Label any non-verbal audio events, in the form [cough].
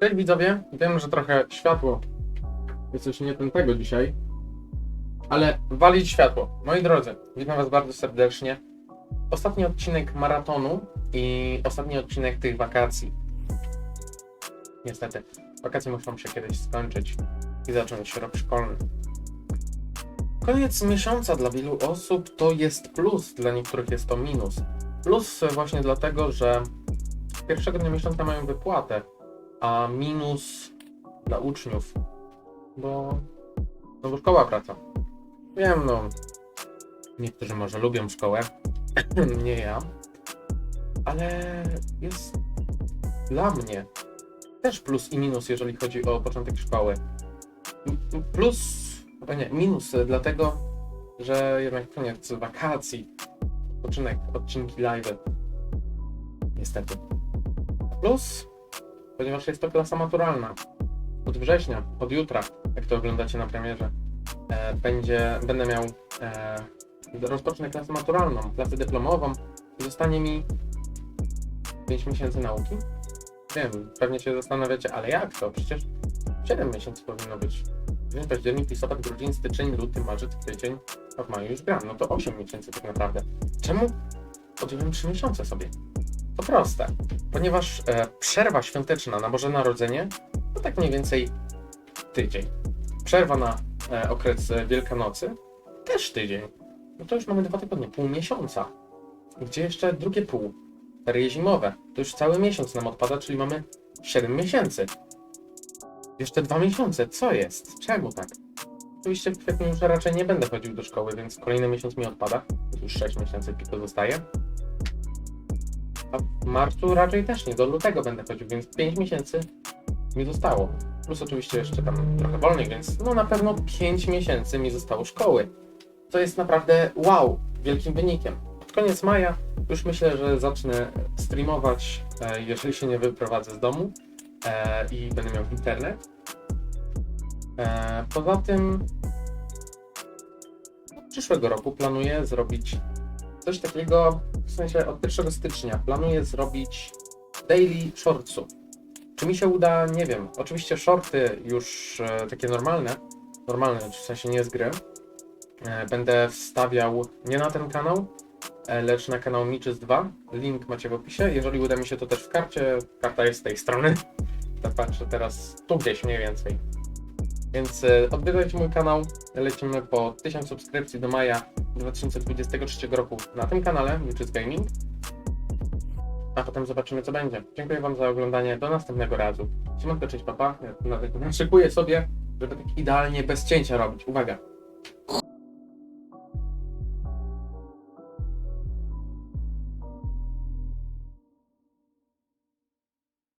Cześć widzowie, wiem, że trochę światło jest coś nie ten tego dzisiaj, ale walić światło. Moi drodzy, witam was bardzo serdecznie. Ostatni odcinek maratonu i ostatni odcinek tych wakacji. Niestety, wakacje muszą się kiedyś skończyć i zacząć rok szkolny. Koniec miesiąca dla wielu osób to jest plus, dla niektórych jest to minus. Plus właśnie dlatego, że pierwszego dnia miesiąca mają wypłatę, a minus dla uczniów, bo, no bo szkoła wraca. Wiem, no, niektórzy może lubią szkołę, [clears throat] nie ja, ale jest dla mnie też plus i minus, jeżeli chodzi o początek szkoły. Plus, chyba nie, minus dlatego, że jednak koniec wakacji, odpoczynek, odcinki live. Niestety. Plus, ponieważ jest to klasa maturalna. Od września, od jutra, jak to oglądacie na premierze, e, będzie, będę miał, e, rozpocznę klasę maturalną, klasę dyplomową i zostanie mi 5 miesięcy nauki. Wiem, pewnie się zastanawiacie, ale jak to? Przecież 7 miesięcy powinno być. Dzień, październik, listopad, grudzień, styczeń, luty, marzec, kwiecień, a w maju już gram. No to 8 miesięcy tak naprawdę. Czemu odjąłem 3 miesiące sobie? To proste, ponieważ e, przerwa świąteczna na Boże Narodzenie to tak mniej więcej tydzień. Przerwa na e, okres Wielkanocy też tydzień. No to już mamy dwa tygodnie, pół miesiąca. Gdzie jeszcze drugie pół? Ferie zimowe. To już cały miesiąc nam odpada, czyli mamy 7 miesięcy. Jeszcze dwa miesiące. Co jest? Czemu tak? Oczywiście w kwietniu już raczej nie będę chodził do szkoły, więc kolejny miesiąc mi odpada. Już 6 miesięcy tylko zostaje. A w marcu raczej też nie, do lutego będę chodził, więc 5 miesięcy mi zostało. Plus oczywiście jeszcze tam trochę wolniej, więc no na pewno 5 miesięcy mi zostało szkoły. To jest naprawdę wow, wielkim wynikiem. Pod koniec maja już myślę, że zacznę streamować, e, jeżeli się nie wyprowadzę z domu e, i będę miał internet. E, Poza tym przyszłego roku planuję zrobić coś takiego, sensie od 1 stycznia planuję zrobić daily shortsów. Czy mi się uda, nie wiem. Oczywiście shorty już e, takie normalne, normalne, w sensie nie z gry, e, będę wstawiał nie na ten kanał, e, lecz na kanał Miczys 2. Link macie w opisie. Jeżeli uda mi się to też w karcie, karta jest z tej strony. [laughs] Tak patrzę teraz tu gdzieś mniej więcej. Więc e, odwiedzajcie mój kanał. Lecimy po 1000 subskrypcji do maja 2023 roku na tym kanale Miczys Gaming. A potem zobaczymy co będzie. Dziękuję Wam za oglądanie. Do następnego razu. Siemanko, cześć papa. Ja naszykuję sobie, żeby tak idealnie bez cięcia robić. Uwaga.